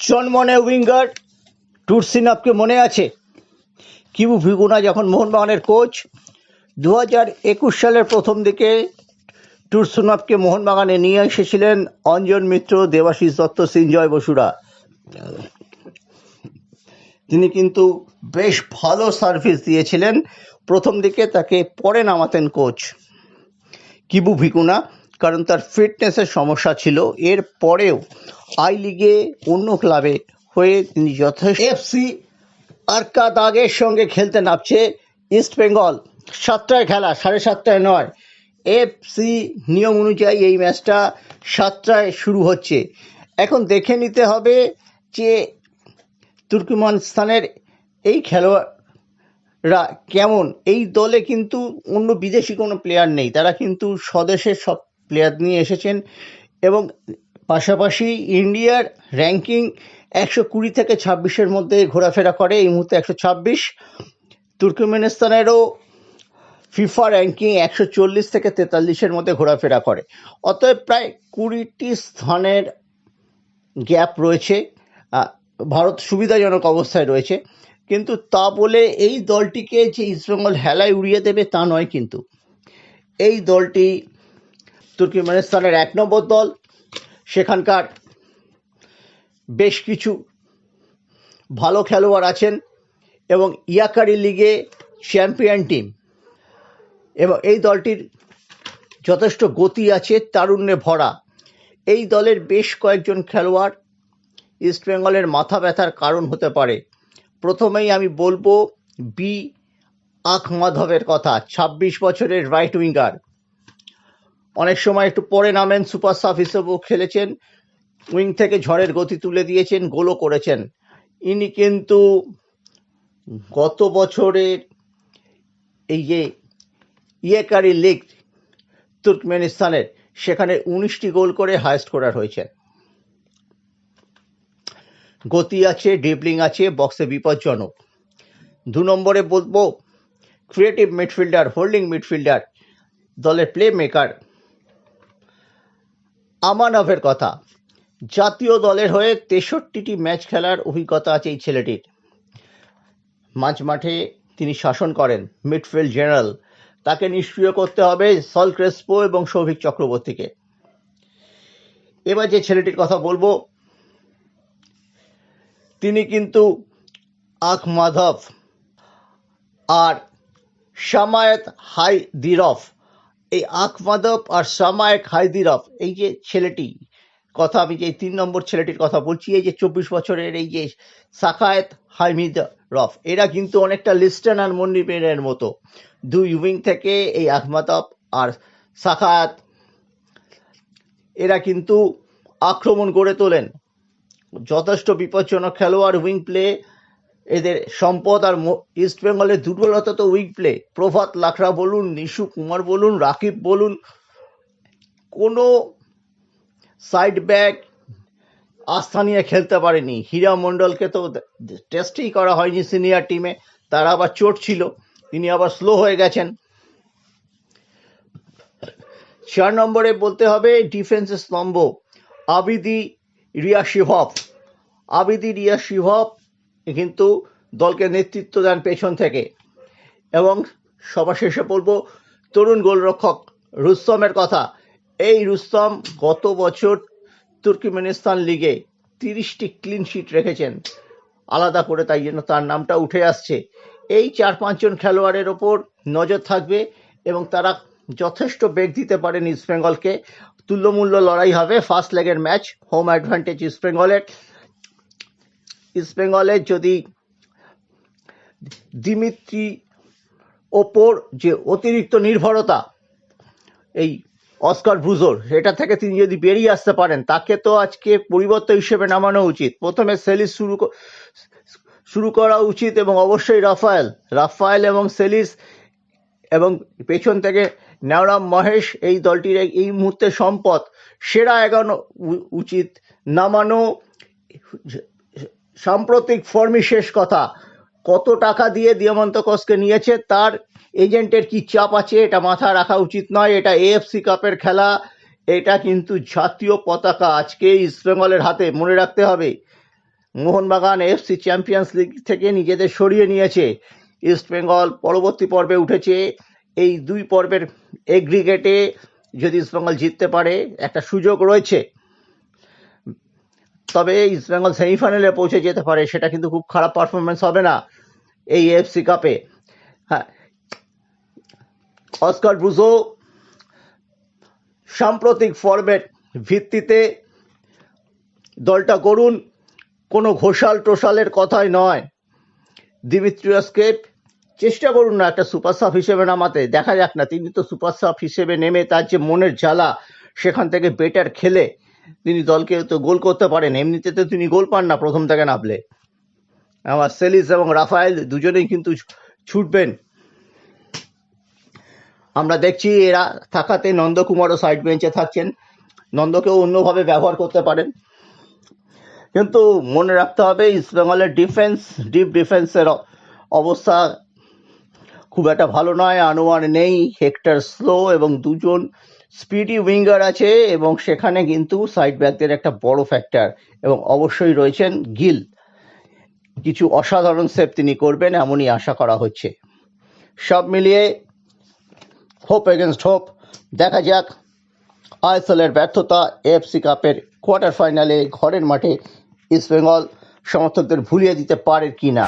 চনমনে winger টুরসিনাপকে মনে আছে? Kibu ভিগুনা যখন মোহনবাগানের কোচ দু হাজার একুশ সালের প্রথম দিকে টুরসুনাপকে মোহনবাগানে নিয়ে এসেছিলেন অঞ্জন মিত্র, দেবাশিস দত্ত সিঞ্জয় বসুরা। তিনি কিন্তু বেশ ভালো সার্ভিস দিয়েছিলেন। প্রথম দিকে তাকে পরে নামাতেন কোচ কিবু ভিকুনা কারণ তার ফিটনেসের সমস্যা ছিল। এর পরেও আই লিগে অন্য ক্লাবে হয়ে তিনি যথেষ্ট এফসি আরকা দাগের সঙ্গে খেলতে নামছে ইস্ট বেঙ্গল। সাতটায় খেলা সাড়ে সাতটায় নয়। এফসি নিয়ম অনুযায়ী এই ম্যাচটা সাতটায় শুরু হচ্ছে। এখন দেখে নিতে হবে যে তুর্কমেনিস্তানের এই খেলোয়াড়রা কেমন। এই দলে কিন্তু অন্য বিদেশি কোনো প্লেয়ার নেই। তারা কিন্তু স্বদেশের সব প্লেয়ার নিয়ে এসেছেন এবং পাশাপাশি ইন্ডিয়ার র্যাঙ্কিং একশো কুড়ি থেকে ছাব্বিশের মধ্যে ঘোরাফেরা করে। এই মুহূর্তে একশো ছাব্বিশ। তুর্কমেনিস্তানেরও ফিফা র্যাঙ্কিং একশো চল্লিশ থেকে তেতাল্লিশের মধ্যে ঘোরাফেরা করে। অতএব প্রায় কুড়িটি স্থানের গ্যাপ রয়েছে। ভারত সুবিধাজনক অবস্থায় রয়েছে। কিন্তু তা বলে এই দলটিকে যে ইস্টবেঙ্গল হেলায় উড়িয়ে দেবে তা নয় কিন্তু। এই দলটি তুর্কমেনিস্তানের এক নম্বর দল। সেখানকার বেশ কিছু ভালো খেলোয়াড় আছেন এবং ইয়াকারি লিগে চ্যাম্পিয়ন টিম। এবং এই দলটির যথেষ্ট গতি আছে, তারুণ্যে ভরা। এই দলের বেশ কয়েকজন খেলোয়াড় ইস্টবেঙ্গলের মাথা ব্যথার কারণ হতে পারে। প্রথমেই আমি বলব বি. আখ মাধবের কথা ২৬ বছরের রাইট উইঙ্গার অনেক সময় একটু পরে নামেন, সুপার সাব হিসেবেও খেলেছেন, উইং থেকে ঝড়ের গতি তুলে দিয়েছেন, গোলও করেছেন। ইনি কিন্তু গত বছরের এই যে ইয়েকারি লিগ তুর্কমেনিস্তানের, সেখানে উনিশটি গোল করে হায়েস্ট করার হয়েছেন। গতি আছে, ড্রিবলিং আছে, বক্সে বিপজ্জনক। দু নম্বরে বলব, ক্রিয়েটিভ মিডফিল্ডার, হোল্ডিং মিডফিল্ডার, দলের প্লে মেকার আমানভের কথা। জাতীয় দলের হয়ে তেষট্টিটি ম্যাচ খেলার অভিজ্ঞতা আছে এই ছেলেটির। মাঝ মাঠে তিনি শাসন করেন, মিডফিল্ড জেনারেল। তাকে নিষ্ক্রিয় করতে হবে সল ক্রেসপো এবং সৌভিক চক্রবর্তীকে। এবার যে ছেলেটির কথা বলব, তিনি কিন্তু আখ মাধব আর শামায়েত হাই দিরফ এই আখ মাধব আর শামায়েত হাই দিরফ এই যে ছেলেটি কথা আমি যে তিন নম্বর ছেলেটির কথা বলছি, এই যে চব্বিশ বছরের এই যে সাকায়েত হাইমিদ রফ এরা কিন্তু অনেকটা লিস্টন আর মন্ডিপের মতো। দুই উইং থেকে এই আহমাদব আর সাকায়াত, এরা কিন্তু আক্রমণ গড়ে তোলেন। যথেষ্ট বিপজ্জনক খেলোয়াড় উইং প্লে এদের সম্পদ আর ইস্ট বেঙ্গলের দুর্বলতা তো উইং প্লে প্রভাত লাখরা বলুন, নিশু কুমার বলুন, রাকিব বলুন, কোনো সাইড ব্যাক আস্থা নিয়ে খেলতে পারেনি। হীরা মণ্ডলকে তো টেস্টই করা হয়নি সিনিয়র টিমে তার আবার চোট ছিল, তিনি আবার স্লো হয়ে গেছেন। চার নম্বরে বলতে হবে ডিফেন্সের স্তম্ভ। আবিদি রিয়া শিভব আবিদি রিয়া শিভব কিন্তু দলকে নেতৃত্ব দেন পেছন থেকে। এবং সবার শেষে বলব, তরুণ গোলরক্ষক রুস্তমের কথা। এই রুস্তম গত বছর তুর্কিমেনিস্তান লিগে তিরিশটি ক্লিন শিট রেখেছেন। আলাদা করে তাই জন্য তার নামটা উঠে আসছে। এই চার পাঁচজন খেলোয়াড়ের ওপর নজর থাকবে এবং তারা যথেষ্ট বেগ দিতে পারেন ইস্টবেঙ্গলকে। তুল্যমূল্য লড়াই হবে। ফার্স্ট লেগের ম্যাচ হোম অ্যাডভান্টেজ ইস্টবেঙ্গলের। ইস্টবেঙ্গলের যদি দিমিত্রি ওপর যে অতিরিক্ত নির্ভরতা, এই অস্কার ব্রুজোর এটা থেকে তিনি যদি বেরিয়ে আসতে পারেন, তাকে তো আজকে পরিবর্তন হিসেবে নামানো উচিত। প্রথমে সেলিস শুরু শুরু করা উচিত এবং অবশ্যই রাফায়েল রাফায়েল এবং সেলিস এবং পেছন থেকে নেওরাম মহেশ এই দলটির এই- মুহূর্তে সম্পদ, সেরা এগানো উচিত। নামানো সাম্প্রতিক ফর্মই শেষ কথা। কত টাকা দিয়ে দিয়ামন্ত কোচকে নিয়েছে, তার এজেন্টের কি চাপ আছে এটা মাথায় রাখা উচিত নয়। এটা এএফসি কাপের খেলা, এটা কিন্তু জাতীয় পতাকা। আজকে ইস্টবেঙ্গলের হাতে মনে রাখতে হবে, মোহনবাগান এফসি চ্যাম্পিয়ন্স লিগ থেকে নিজেদের সরিয়ে নিয়েছে। ইস্টবেঙ্গল পরবর্তী পর্বে উঠেছে, এই দুই পর্বের এগ্রিগেটে যদি ইস্টবেঙ্গল জিততে পারে, একটা সুযোগ রয়েছে। তবে ইস্টবেঙ্গল সেমিফাইনালে পৌঁছে যেতে পারে, সেটা কিন্তু খুব খারাপ পারফরমেন্স হবে না এই এফসি কাপে হ্যাঁ। অস্কার ব্রুজো সাম্প্রতিক ফর্মের ভিত্তিতে দলটা করুন কোনো ঘোষাল টোষালের কথাই নয়। দিমিত্রিয়াসকে চেষ্টা করুন না একটা সুপার সাব হিসেবে নামাতে, দেখা যাক না, তিনি তো সুপার সাব হিসেবে নেমে তার যে মনের জ্বালা, সেখান থেকে বেটার খেলে। তিনি দলকে তো গোল করতে পারেন। এমনিতে তো তিনি গোল পান না প্রথম থেকে নামলে। আমার সেলিস এবং রাফায়েল দুজনেই কিন্তু ছুটবেন। আমরা দেখছি এরা থাকাতে নন্দকুমারও সাইড বেঞ্চে থাকছেন। নন্দকেও অন্যভাবে ব্যবহার করতে পারেন। কিন্তু মনে রাখতে হবে ইস্টবেঙ্গলের ডিফেন্স ডিপ ডিফেন্সের অবস্থা খুব একটা ভালো নয়। আনোয়ার নেই হেক্টর স্লো এবং দুজন স্পিডি উইঙ্গার আছে এবং সেখানে কিন্তু সাইড ব্যাকদের একটা বড় ফ্যাক্টর এবং অবশ্যই রয়েছেন গিল কিছু অসাধারণ সেভ তিনি করবেন, এমনই আশা করা হচ্ছে। সব মিলিয়ে হোপ এগেনস্ট হোপ দেখা যাক আইএসএলের ব্যর্থতা এফসি কাপের কোয়ার্টার ফাইনালে ঘরের মাঠে ইস্টবেঙ্গল সমর্থকদের ভুলিয়ে দিতে পারে কি না